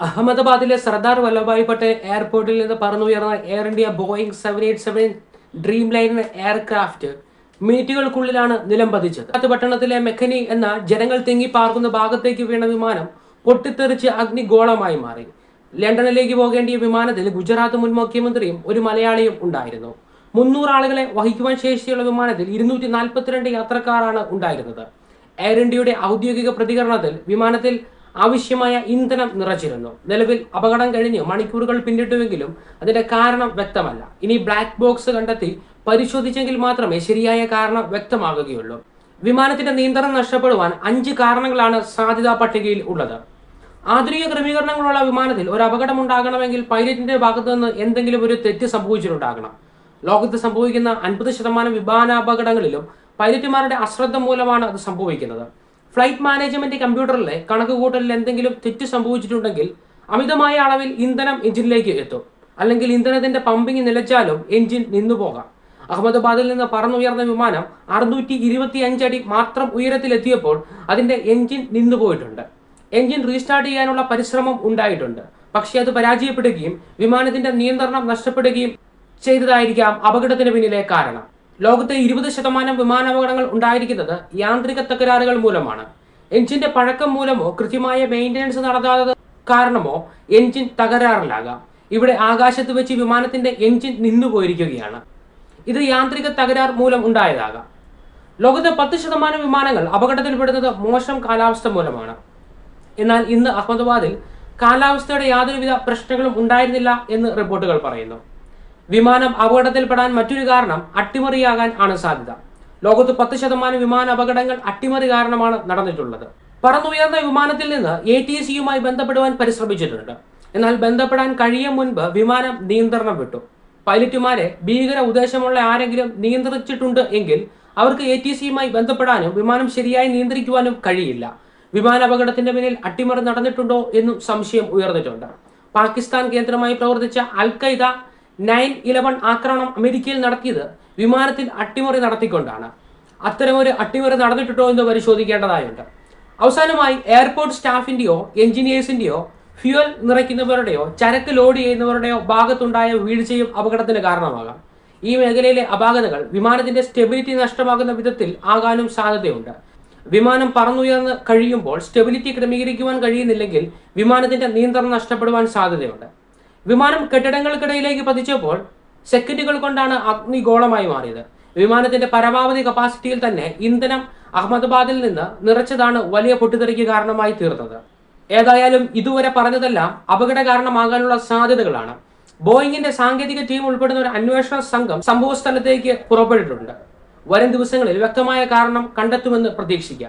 അഹമ്മദാബാദിലെ സർദാർ വല്ലഭായ് പട്ടേൽ എയർപോർട്ടിൽ നിന്ന് പറന്നുയർന്ന Air India Boeing seven eight seven Dreamliner aircraft മിനിറ്റുകൾക്കുള്ളിലാണ് നിലം പതിച്ചത്. പട്ടണത്തിലെ മെക്കനി എന്ന ജനങ്ങൾ തിങ്ങി പാർക്കുന്ന ഭാഗത്തേക്ക് വീണ വിമാനം പൊട്ടിത്തെറിച്ച് അഗ്നിഗോളമായി മാറി. ലണ്ടനിലേക്ക് പോകേണ്ടിയ വിമാനത്തിൽ ഗുജറാത്ത് മുൻ മുഖ്യമന്ത്രിയും ഒരു മലയാളിയും ഉണ്ടായിരുന്നു. മുന്നൂറ് ആളുകളെ വഹിക്കുവാൻ ശേഷിയുള്ള വിമാനത്തിൽ ഇരുന്നൂറ്റി നാൽപ്പത്തിരണ്ട് യാത്രക്കാരാണ് ഉണ്ടായിരുന്നത്. എയർ ഇന്ത്യയുടെ ഔദ്യോഗിക പ്രതികരണത്തിൽ വിമാനത്തിൽ ആവശ്യമായ ഇന്ധനം നിറച്ചിരുന്നു. നിലവിൽ അപകടം കഴിഞ്ഞ് മണിക്കൂറുകൾ പിന്നിട്ടുവെങ്കിലും അതിന്റെ കാരണം വ്യക്തമല്ല. ഇനി ബ്ലാക്ക് ബോക്സ് കണ്ടെത്തി പരിശോധിച്ചെങ്കിൽ മാത്രമേ ശരിയായ കാരണം വ്യക്തമാകുകയുള്ളൂ. വിമാനത്തിന്റെ നിയന്ത്രണം നഷ്ടപ്പെടുവാൻ അഞ്ച് കാരണങ്ങളാണ് സാധ്യതാ പട്ടികയിൽ ഉള്ളത്. ആധുനിക ക്രമീകരണങ്ങളുള്ള വിമാനത്തിൽ ഒരു അപകടം ഉണ്ടാകണമെങ്കിൽ പൈലറ്റിന്റെ ഭാഗത്തു നിന്ന് എന്തെങ്കിലും ഒരു തെറ്റ് സംഭവിച്ചിട്ടുണ്ടാകണം. ലോകത്ത് സംഭവിക്കുന്ന അൻപത് ശതമാനം വിമാനാപകടങ്ങളിലും പൈലറ്റുമാരുടെ അശ്രദ്ധ മൂലമാണ് അത് സംഭവിക്കുന്നത്. ഫ്ലൈറ്റ് മാനേജ്മെന്റ് കമ്പ്യൂട്ടറിലെ കണക്കുകൂട്ടലിൽ എന്തെങ്കിലും തെറ്റ് സംഭവിച്ചിട്ടുണ്ടെങ്കിൽ അമിതമായ അളവിൽ ഇന്ധനം എഞ്ചിനിലേക്ക് എത്തും. അല്ലെങ്കിൽ ഇന്ധനത്തിന്റെ പമ്പിംഗ് നിലച്ചാലും എഞ്ചിൻ നിന്നുപോകാം അഹമ്മദാബാദിൽ നിന്ന് പറന്നുയർന്ന വിമാനം അറുന്നൂറ്റി ഇരുപത്തി അഞ്ചടി മാത്രം ഉയരത്തിലെത്തിയപ്പോൾ അതിന്റെ എഞ്ചിൻ നിന്നുപോയിട്ടുണ്ട് എഞ്ചിൻ റീസ്റ്റാർട്ട് ചെയ്യാനുള്ള പരിശ്രമം ഉണ്ടായിട്ടുണ്ട്. പക്ഷേ അത് പരാജയപ്പെടുകയും വിമാനത്തിന്റെ നിയന്ത്രണം നഷ്ടപ്പെടുകയും ചെയ്തതായിരിക്കാം അപകടത്തിന് പിന്നിലെ കാരണം. ലോകത്തെ ഇരുപത് ശതമാനം വിമാനാപകടങ്ങൾ ഉണ്ടായിരിക്കുന്നത് യാന്ത്രിക തകരാറുകൾ മൂലമാണ്. എഞ്ചിന്റെ പഴക്കം മൂലമോ കൃത്യമായ മെയിന്റനൻസ് നടത്താത്തത് കാരണമോ എഞ്ചിൻ തകരാറിലാകാം. ഇവിടെ ആകാശത്ത് വെച്ച് വിമാനത്തിന്റെ എഞ്ചിൻ നിന്നുപോയിരിക്കുകയാണ് ഇത് യാന്ത്രിക തകരാർ മൂലം ഉണ്ടായതാകാം. ലോകത്തെ പത്ത് ശതമാനം വിമാനങ്ങൾ അപകടത്തിൽപ്പെടുന്നത് മോശം കാലാവസ്ഥ മൂലമാണ്. എന്നാൽ ഇന്ന് അഹമ്മദാബാദിൽ കാലാവസ്ഥയുടെ യാതൊരുവിധ പ്രശ്നങ്ങളും ഉണ്ടായിരുന്നില്ല എന്ന് റിപ്പോർട്ടുകൾ പറയുന്നു. വിമാനം അപകടത്തിൽപ്പെടാൻ മറ്റൊരു കാരണം അട്ടിമറിയാകാൻ ആണ് സാധ്യത. ലോകത്ത് പത്ത് ശതമാനം വിമാന അപകടങ്ങൾ അട്ടിമറി കാരണമാണ് നടന്നിട്ടുള്ളത്. പറന്നുയർന്ന വിമാനത്തിൽ നിന്ന് എ ടി സിയുമായി ബന്ധപ്പെടുവാൻ പരിശ്രമിച്ചിട്ടുണ്ട്. എന്നാൽ ബന്ധപ്പെടാൻ കഴിയും മുൻപ് വിമാനം നിയന്ത്രണം വിട്ടു. പൈലറ്റുമാരെ ഭീകര ഉദ്ദേശമുള്ള ആരെങ്കിലും നിയന്ത്രിച്ചിട്ടുണ്ട് എങ്കിൽ അവർക്ക് എ ടി സിയുമായി ബന്ധപ്പെടാനും വിമാനം ശരിയായി നിയന്ത്രിക്കുവാനും കഴിയില്ല. വിമാനാപകടത്തിന്റെ പിന്നിൽ അട്ടിമറി നടന്നിട്ടുണ്ടോ എന്നും സംശയം ഉയർന്നിട്ടുണ്ട്. പാകിസ്ഥാൻ കേന്ദ്രമായി പ്രവർത്തിച്ച അൽ ഖൈദ നയൻ ഇലവൻ ആക്രമണം അമേരിക്കയിൽ നടത്തിയത് വിമാനത്തിൽ അട്ടിമറി നടത്തിക്കൊണ്ടാണ്. അത്തരമൊരു അട്ടിമറി നടന്നിട്ടുണ്ടോ എന്ന് പരിശോധിക്കേണ്ടതായുണ്ട്. അവസാനമായി എയർപോർട്ട് സ്റ്റാഫിന്റെയോ എഞ്ചിനീയേഴ്സിന്റെയോ ഫ്യൂവൽ നിറയ്ക്കുന്നവരുടെയോ ചരക്ക് ലോഡ് ചെയ്യുന്നവരുടെയോ ഭാഗത്തുണ്ടായ വീഴ്ചയും അപകടത്തിന് കാരണമാകാം. ഈ മേഖലയിലെ അപാകതകൾ വിമാനത്തിന്റെ സ്റ്റെബിലിറ്റി നഷ്ടമാകുന്ന വിധത്തിൽ ആകാനും സാധ്യതയുണ്ട്. വിമാനം പറന്നുയർന്ന് കഴിയുമ്പോൾ സ്റ്റെബിലിറ്റി ക്രമീകരിക്കുവാൻ കഴിയുന്നില്ലെങ്കിൽ വിമാനത്തിന്റെ നിയന്ത്രണം നഷ്ടപ്പെടുവാൻ സാധ്യതയുണ്ട്. വിമാനം കെട്ടിടങ്ങൾക്കിടയിലേക്ക് പതിച്ചപ്പോൾ സെക്കൻഡുകൾ കൊണ്ടാണ് അഗ്നിഗോളമായി മാറിയത്. വിമാനത്തിന്റെ പരമാവധി കപ്പാസിറ്റിയിൽ തന്നെ ഇന്ധനം അഹമ്മദാബാദിൽ നിന്ന് നിറച്ചതാണ് വലിയ പൊട്ടിത്തെറിക്ക് കാരണമായി തീർന്നത്. ഏതായാലും ഇതുവരെ പറഞ്ഞതെല്ലാം അപകട കാരണമാകാനുള്ള സാധ്യതകളാണ്. ബോയിങ്ങിന്റെ സാങ്കേതിക ടീം ഉൾപ്പെടുന്ന ഒരു അന്വേഷണ സംഘം സംഭവ സ്ഥലത്തേക്ക് പുറപ്പെട്ടിട്ടുണ്ട്. വരും ദിവസങ്ങളിൽ വ്യക്തമായ കാരണം കണ്ടെത്തുമെന്ന് പ്രതീക്ഷിക്കാം.